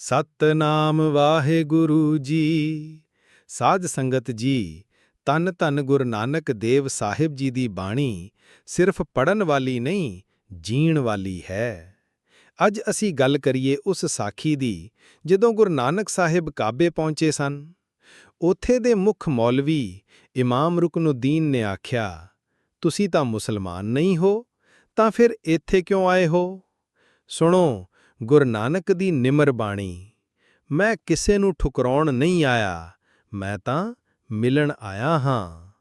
ਸਤਨਾਮ ਵਾਹਿਗੁਰੂ ਜੀ। ਸਾਧ ਸੰਗਤ ਜੀ ਤਨ ਧੰਨ ਗੁਰੂ ਨਾਨਕ ਦੇਵ ਸਾਹਿਬ ਜੀ ਦੀ ਬਾਣੀ ਸਿਰਫ ਪੜਨ ਵਾਲੀ ਨਹੀਂ, ਜੀਣ ਵਾਲੀ ਹੈ। ਅੱਜ ਅਸੀਂ ਗੱਲ ਕਰੀਏ ਉਸ ਸਾਖੀ ਦੀ, ਜਦੋਂ ਗੁਰੂ ਨਾਨਕ ਸਾਹਿਬ ਕਾਬੇ ਪਹੁੰਚੇ ਸਨ। ਉੱਥੇ ਦੇ ਮੁੱਖ ਮੌਲਵੀ ਇਮਾਮ ਰੁਕਨੁਦੀਨ ਨੇ ਆਖਿਆ, ਤੁਸੀਂ ਤਾਂ ਮੁਸਲਮਾਨ ਨਹੀਂ ਹੋ, ਤਾਂ ਫਿਰ ਇੱਥੇ ਕਿਉਂ ਆਏ ਹੋ? ਸੁਣੋ ਗੁਰੂ ਨਾਨਕ ਦੀ ਨਿਮਰ ਬਾਣੀ। ਮੈਂ ਕਿਸੇ ਨੂੰ ਠੁਕਰਾਉਣ ਨਹੀਂ ਆਇਆ, ਮੈਂ ਤਾਂ ਮਿਲਣ ਆਇਆ ਹਾਂ।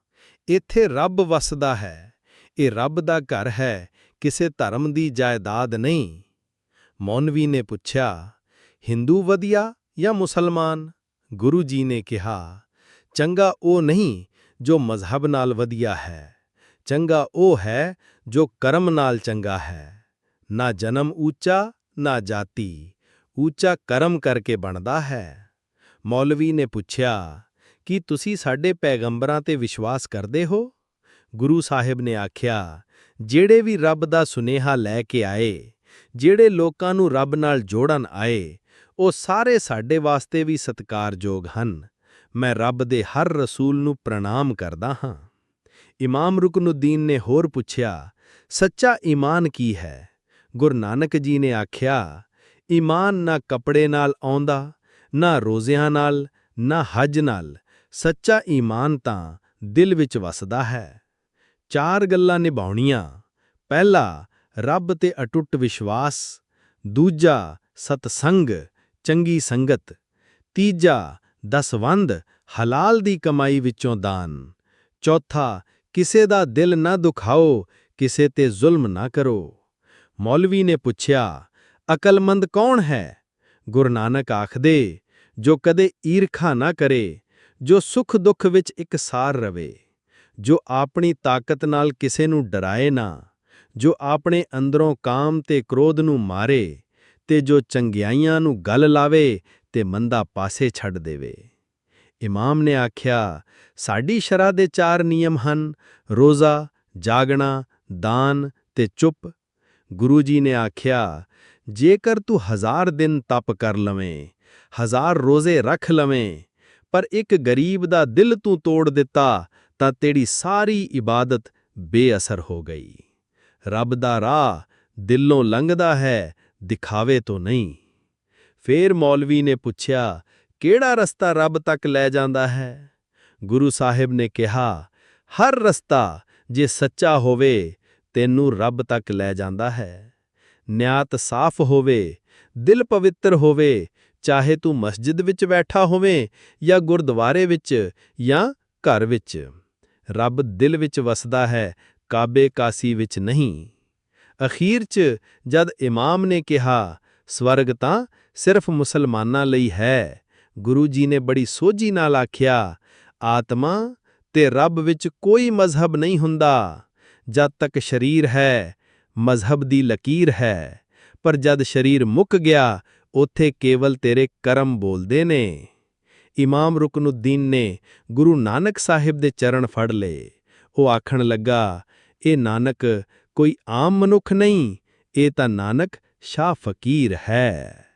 ਇੱਥੇ ਰੱਬ ਵਸਦਾ ਹੈ, ਇਹ ਰੱਬ ਦਾ ਘਰ ਹੈ, ਕਿਸੇ ਧਰਮ ਦੀ ਜਾਇਦਾਦ ਨਹੀਂ। ਮੌਨਵੀ ਨੇ ਪੁੱਛਿਆ, ਹਿੰਦੂ ਵਧੀਆ ਜਾਂ ਮੁਸਲਮਾਨ? ਗੁਰੂ ਜੀ ਨੇ ਕਿਹਾ, ਚੰਗਾ ਉਹ ਨਹੀਂ ਜੋ ਮਜ਼ਹਬ ਨਾਲ ਵਧੀਆ ਹੈ, ਚੰਗਾ ਉਹ ਹੈ ਜੋ ਕਰਮ ਨਾਲ ਚੰਗਾ ਹੈ। ਨਾ ਜਨਮ ਉੱਚਾ ਨਾ ਜਾਤੀ ਉੱਚਾ ਕਰਮ ਕਰਕੇ ਬਣਦਾ ਹੈ। ਮੌਲਵੀ ਨੇ ਪੁੱਛਿਆ, ਕੀ ਤੁਸੀਂ ਸਾਡੇ ਪੈਗੰਬਰਾਂ ਤੇ ਵਿਸ਼ਵਾਸ ਕਰਦੇ ਹੋ? ਗੁਰੂ ਸਾਹਿਬ ਨੇ ਆਖਿਆ, ਜਿਹੜੇ ਵੀ ਰੱਬ ਦਾ ਸੁਨੇਹਾ ਲੈ ਕੇ ਆਏ, ਜਿਹੜੇ ਲੋਕਾਂ ਨੂੰ ਰੱਬ ਨਾਲ ਜੋੜਨ ਆਏ, ਉਹ ਸਾਰੇ ਸਾਡੇ ਵਾਸਤੇ ਵੀ ਸਤਿਕਾਰਯੋਗ ਹਨ। ਮੈਂ ਰੱਬ ਦੇ ਹਰ ਰਸੂਲ ਨੂੰ ਪ੍ਰਣਾਮ ਕਰਦਾ ਹਾਂ। ਇਮਾਮ ਰੁਕਨੁਦੀਨ ਨੇ ਹੋਰ ਪੁੱਛਿਆ, ਸੱਚਾ ਈਮਾਨ ਕੀ ਹੈ? ਗੁਰੂ ਨਾਨਕ ਜੀ ਨੇ ਆਖਿਆ ਈਮਾਨ ਨਾ ਕੱਪੜੇ ਨਾਲ ਆਉਂਦਾ, ਨਾ ਰੋਜ਼ਿਆਂ ਨਾਲ, ਨਾ ਹਜ ਨਾਲ, ਸੱਚਾ ਈਮਾਨ ਤਾਂ ਦਿਲ ਵਿੱਚ ਵਸਦਾ ਹੈ। ਚਾਰ ਗੱਲਾਂ ਨਿਭਾਉਣੀਆਂ, ਪਹਿਲਾ, ਰੱਬ ਤੇ ਅਟੁੱਟ ਵਿਸ਼ਵਾਸ, ਦੂਜਾ, ਸਤਸੰਗ, ਚੰਗੀ ਸੰਗਤ, ਤੀਜਾ ਦਸਵੰਦ ਹਲਾਲ ਦੀ ਕਮਾਈ ਵਿੱਚੋਂ ਦਾਨ, ਚੌਥਾ, ਕਿਸੇ ਦਾ ਦਿਲ ਨਾ ਦੁਖਾਓ, ਕਿਸੇ ਤੇ ਜ਼ੁਲਮ ਨਾ ਕਰੋ। ਮੌਲਵੀ ਨੇ ਪੁੱਛਿਆ, ਅਕਲਮੰਦ ਕੌਣ ਹੈ? ਗੁਰੂ ਨਾਨਕ ਆਖਦੇ, ਜੋ ਕਦੇ ਈਰਖਾ ਨਾ ਕਰੇ, ਜੋ ਸੁਖ ਦੁੱਖ ਵਿੱਚ ਇਕਸਾਰ ਰਵੇ, ਜੋ ਆਪਣੀ ਤਾਕਤ ਨਾਲ ਕਿਸੇ ਨੂੰ ਡਰਾਏ ਨਾ, ਜੋ ਆਪਣੇ ਅੰਦਰੋਂ ਕਾਮ ਤੇ ਕ੍ਰੋਧ ਨੂੰ ਮਾਰੇ ਤੇ ਜੋ ਚੰਗਿਆਈਆਂ ਨੂੰ ਗਲ ਲਾਵੇ ਤੇ ਮੰਦਾ ਪਾਸੇ ਛੱਡ ਦੇਵੇ। ਇਮਾਮ ਨੇ ਆਖਿਆ, ਸਾਡੀ ਸ਼ਰਾ ਦੇ ਚਾਰ ਨਿਯਮ ਹਨ, ਰੋਜ਼ਾ, ਜਾਗਣਾ, ਦਾਨ ਤੇ ਚੁੱਪ ਗੁਰੂ ਜੀ ਨੇ ਆਖਿਆ, ਜੇਕਰ ਤੂੰ ਹਜ਼ਾਰ ਦਿਨ ਤਪ ਕਰ ਲਵੇਂ, ਹਜ਼ਾਰ ਰੋਜ਼ੇ ਰੱਖ ਲਵੇਂ, ਪਰ ਇੱਕ ਗਰੀਬ ਦਾ ਦਿਲ ਤੂੰ ਤੋੜ ਦਿੱਤਾ, ਤਾਂ ਤੇਰੀ ਸਾਰੀ ਇਬਾਦਤ ਬੇਅਸਰ ਹੋ ਗਈ। ਰੱਬ ਦਾ ਰਾਹ ਦਿਲੋਂ ਲੰਘਦਾ ਹੈ, ਦਿਖਾਵੇ ਤੋਂ ਨਹੀਂ। ਫੇਰ ਮੌਲਵੀ ਨੇ ਪੁੱਛਿਆ, ਕਿਹੜਾ ਰਸਤਾ ਰੱਬ ਤੱਕ ਲੈ ਜਾਂਦਾ ਹੈ? ਗੁਰੂ ਸਾਹਿਬ ਨੇ ਕਿਹਾ, ਹਰ ਰਸਤਾ ਜੇ ਸੱਚਾ ਹੋਵੇ ਤੈਨੂੰ ਰੱਬ ਤੱਕ ਲੈ ਜਾਂਦਾ ਹੈ। ਨਿਆਤ ਸਾਫ਼ ਹੋਵੇ, ਦਿਲ ਪਵਿੱਤਰ ਹੋਵੇ, ਚਾਹੇ ਤੂੰ ਮਸਜਿਦ ਵਿੱਚ ਬੈਠਾ ਹੋਵੇਂ ਜਾਂ ਗੁਰਦੁਆਰੇ ਵਿੱਚ ਜਾਂ ਘਰ ਵਿੱਚ। ਰੱਬ ਦਿਲ ਵਿੱਚ ਵਸਦਾ ਹੈ, ਕਾਬੇ ਕਾਸੀ ਵਿੱਚ ਨਹੀਂ। ਅਖੀਰ 'ਚ ਜਦ ਇਮਾਮ ਨੇ ਕਿਹਾ, ਸਵਰਗ ਤਾਂ ਸਿਰਫ ਮੁਸਲਮਾਨਾਂ ਲਈ ਹੈ। ਗੁਰੂ ਜੀ ਨੇ ਬੜੀ ਸੋਝੀ ਨਾਲ ਆਖਿਆ, ਆਤਮਾ ਤੇ ਰੱਬ ਵਿੱਚ ਕੋਈ ਮਜ਼ਹਬ ਨਹੀਂ ਹੁੰਦਾ। ਜਦ ਤੱਕ ਸਰੀਰ ਹੈ, ਮਜ਼ਹਬ ਦੀ ਲਕੀਰ ਹੈ। ਪਰ ਜਦ ਸਰੀਰ ਮੁੱਕ ਗਿਆ, ਉਥੇ ਕੇਵਲ ਤੇਰੇ ਕਰਮ ਬੋਲਦੇ ਨੇ। ਇਮਾਮ ਰੁਕਨੁਦੀਨ ਨੇ ਗੁਰੂ ਨਾਨਕ ਸਾਹਿਬ ਦੇ ਚਰਨ ਫੜ ਲਏ। ਉਹ ਆਖਣ ਲੱਗਾ, ਇਹ ਨਾਨਕ ਕੋਈ ਆਮ ਮਨੁੱਖ ਨਹੀਂ, ਇਹ ਤਾਂ ਨਾਨਕ ਸ਼ਾਹ ਫਕੀਰ ਹੈ।